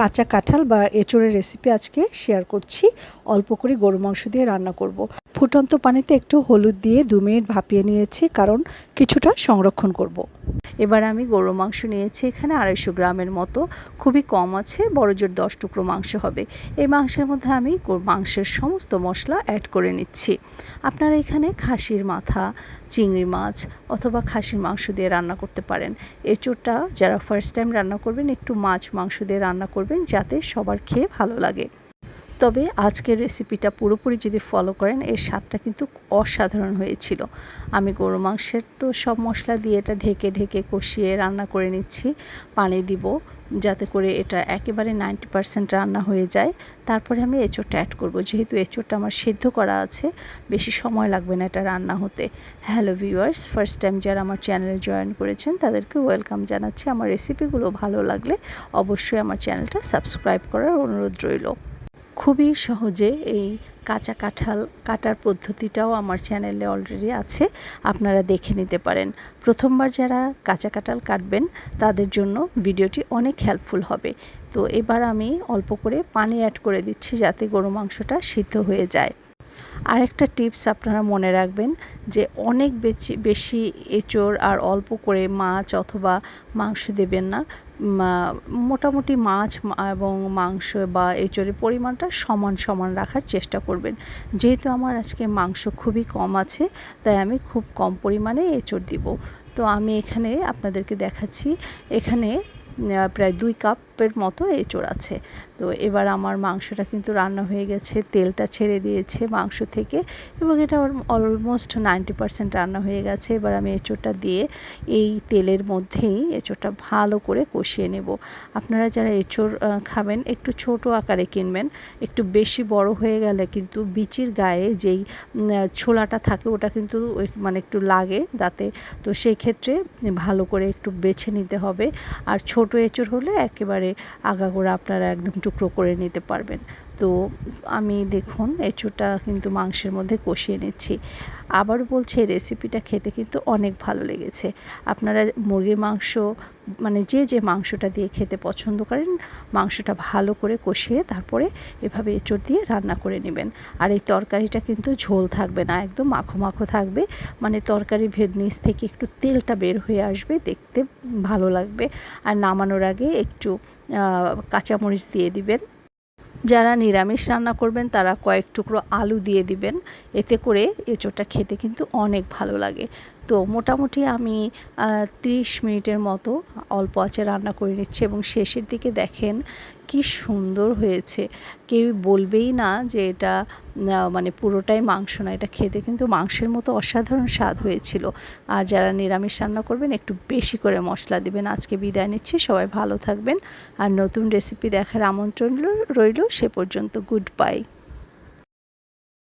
কাঁচা কাঁঠাল বা এঁচোড়ের রেসিপি আজকে শেয়ার করছি অল্প করে গরু মাংস দিয়ে রান্না করব। ফুটন্ত পানিতে একটু হলুদ দিয়ে দু মিনিট ভাপিয়ে নিয়েছি, কারণ কিছুটা সংরক্ষণ করব। এবার আমি গরু মাংস নিয়েছি এখানে আড়াইশো গ্রামের মতো। খুবই কম আছে, বড় জোর দশ টুকরো মাংস হবে। এই মাংসের মধ্যে আমি মাংসের সমস্ত মশলা অ্যাড করে নিচ্ছি। আপনারা এখানে খাসির মাথা, চিংড়ি মাছ অথবা খাসির মাংস দিয়ে রান্না করতে পারেন। এঁচোড়টা যারা ফার্স্ট টাইম রান্না করবেন, একটু মাছ মাংস দিয়ে রান্না করবেন, যাতে সবার খেয়ে ভালো লাগে। তবে আজকের রেসিপিটা পুরোপুরি যদি ফলো করেন, এর স্বাদটা কিন্তু অসাধারণ হয়েছিল। আমি গরু মাংসের তো সব মশলা দিয়ে এটা ঢেকে ঢেকে কষিয়ে রান্না করে নিচ্ছি। পানি দিব যাতে করে এটা একেবারে নাইনটি পারসেন্ট রান্না হয়ে যায়। তারপরে আমি এঁচোড়টা অ্যাড করব। যেহেতু এঁচোড়টা আমার সিদ্ধ করা আছে, বেশি সময় লাগবে না এটা রান্না হতে। হ্যালো ভিউয়ার্স ফার্স্ট টাইম যারা আমার চ্যানেলে জয়েন করেছেন, তাদেরকে ওয়েলকাম জানাচ্ছি। আমার রেসিপিগুলো ভালো লাগলে অবশ্যই আমার চ্যানেলটা সাবস্ক্রাইব করার অনুরোধ রইল। খুবই সহজে এই কাঁচা কাঁঠাল কাটার পদ্ধতিটাও আমার চ্যানেলে অলরেডি আছে, আপনারা দেখে নিতে পারেন। প্রথমবার যারা কাঁচা কাঁঠাল কাটবেন, তাদের জন্য ভিডিওটি অনেক হেল্পফুল হবে। তো এবার আমি অল্প করে পানি অ্যাড করে দিচ্ছি যাতে গরু মাংসটা সিদ্ধ হয়ে যায়। আরেকটা টিপস আপনারা মনে রাখবেন যে অনেক বেশি বেশি এঁচোড় আর অল্প করে মাছ অথবা মাংস দেবেন না। মোটামুটি মাছ এবং মাংস বা এঁচোড়ের পরিমাণটা সমান সমান রাখার চেষ্টা করবেন। যেহেতু আমার আজকে মাংস খুবই কম আছে, তাই আমি খুব কম পরিমাণে এঁচোড় দিব। তো আমি এখানে আপনাদেরকে দেখাচ্ছি, এখানে প্রায় দুই কাপের মতো এঁচোড় আছে। তো এবার আমার মাংসটা কিন্তু রান্না হয়ে গেছে, তেলটা ছেড়ে দিয়েছে মাংস থেকে এবং এটা অলমোস্ট নাইনটি পারসেন্ট রান্না হয়ে গেছে। এবার আমি এঁচোড়টা দিয়ে এই তেলের মধ্যেই এঁচোড়টা ভালো করে কষিয়ে নেব। আপনারা যারা এঁচোড় খাবেন একটু ছোট আকারে কিনবেন, একটু বেশি বড় হয়ে গেলে কিন্তু বিচির গায়ে যেই ছোলাটা থাকে ওটা কিন্তু মানে একটু লাগে দাঁতে। তো সেই ক্ষেত্রে ভালো করে একটু বেছে নিতে হবে। আর ছোট এঁচোড় হলে একেবারে আগাগোড়া আপনারা একদম টুকরো করে নিতে পারবেন। তো আমি দেখুন এঁচোড়টা কিন্তু মাংসের মধ্যে কষিয়ে নিচ্ছি। আবার বলছি রেসিপিটা খেতে কিন্তু অনেক ভালো লেগেছে। আপনারা মুরগির মাংস মানে যে যে মাংসটা দিয়ে খেতে পছন্দ করেন, মাংসটা ভালো করে কষিয়ে তারপরে এভাবে এঁচোড় দিয়ে রান্না করে নেবেন। আর এই তরকারিটা কিন্তু ঝোল থাকবে না, একদম মাখো মাখো থাকবে। মানে তরকারি ভেদ নিচ থেকে একটু তেলটা বের হয়ে আসবে, দেখতে ভালো লাগবে। আর নামানোর আগে একটু কাঁচামরিচ দিয়ে দিবেন। যারা নিরামিষ রান্না করবেন, তারা কয়েক টুকরো আলু দিয়ে দিবেন। এতে করে এঁচোড়টা খেতে কিন্তু অনেক ভালো লাগে। তো মোটামুটি আমি ত্রিশ মিনিটের মতো অল্প আঁচে রান্না করে নিচ্ছি এবং শেষের দিকে দেখেন কি সুন্দর হয়েছে। কেউ বলবেই না যে এটা মানে পুরোটাই মাংস না, এটা খেতে কিন্তু মাংসের মতো অসাধারণ স্বাদ হয়েছিল। আর যারা নিরামিষ রান্না করবেন, একটু বেশি করে মশলা দিবেন। আজকে বিদায় নিচ্ছি, সবাই ভালো থাকবেন। আর নতুন রেসিপি দেখার আমন্ত্রণ রইল সে পর্যন্ত গুড বাই